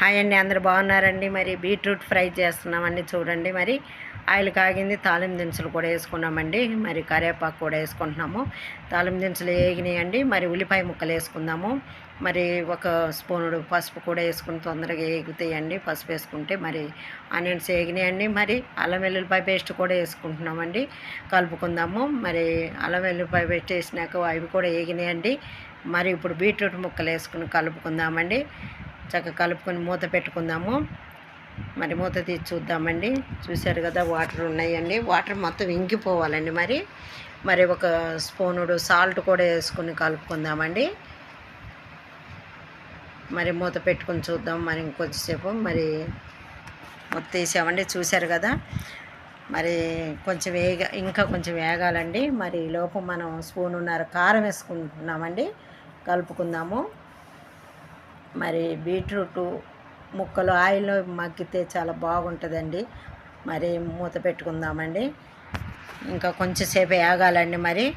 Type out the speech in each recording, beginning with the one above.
Hi అండి అందరు బాగున్నారండి? మరి బీట్రూట్ ఫ్రై చేస్తున్నామండి చూడండి. మరి ఆయిల్ కాగింది తాలిం దినుసులు కూడా వేసుకున్నామండి. మరి కరివేపాకు కూడా వేసుకుంటున్నాము. తాలిం దినుసులు వేగినాయండి మరి ఉల్లిపాయ ముక్కలు వేసుకుందాము. మరి ఒక స్పూనుడు పసుపు కూడా వేసుకుని తొందరగా వేగుతాయండి పసుపు వేసుకుంటే మరి ఆనియన్స్ వేగినాయండి మరి అల్లం వెల్లుల్లిపాయ పేస్ట్ కూడా వేసుకుంటున్నామండి. కలుపుకుందాము. మరి అల్లం వెల్లుల్లిపాయ పేస్ట్ వేసినాక అవి కూడా వేగినాయండి మరి ఇప్పుడు బీట్రూట్ ముక్కలు వేసుకుని కలుపుకుందామండి. చక్కగా కలుపుకొని మూత పెట్టుకుందాము. మరి మూత తీసి చూద్దామండి. చూశారు కదా వాటర్ ఉన్నాయండి. వాటర్ మొత్తం ఇంకిపోవాలండి మరి. మరి ఒక స్పూనుడు సాల్ట్ కూడా వేసుకుని కలుపుకుందామండి. మరి మూత పెట్టుకొని చూద్దాం మరి ఇంకొంచెంసేపు మరి మూత తీసామండి చూశారు కదా. మరి కొంచెం వేగ ఇంకా కొంచెం వేగాలండి. మరి ఈ లోపు మనం ఉన్నారు కారం వేసుకుంటున్నామండి. కలుపుకుందాము. మరి బీట్రూటు ముక్కలు ఆయిల్లో మగ్గితే చాలా బాగుంటుందండి. మరి మూత పెట్టుకుందామండి. ఇంకా కొంచెంసేపు వేగాలండి మరి.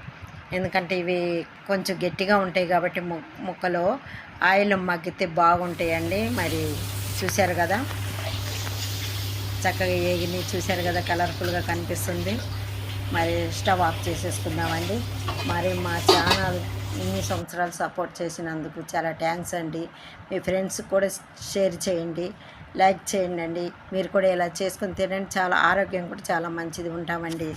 ఎందుకంటే ఇవి కొంచెం గట్టిగా ఉంటాయి కాబట్టి ము ముక్కలు ఆయిల్ మగ్గితే బాగుంటాయండి. మరి చూశారు కదా? చక్కగా ఏగిని చూశారు కదా? కలర్ఫుల్గా కనిపిస్తుంది. మరి స్టవ్ ఆఫ్ చేసేసుకుందామండి. మరి మా ఛానల్ ఇన్ని సంవత్సరాలు సపోర్ట్ చేసినందుకు చాలా థ్యాంక్స్ అండి. మీ ఫ్రెండ్స్ కూడా షేర్ చేయండి లైక్ చేయండి అండి మీరు కూడా ఇలా చేసుకుని తినండి. చాలా ఆరోగ్యం కూడా చాలా మంచిది ఉంటామండి.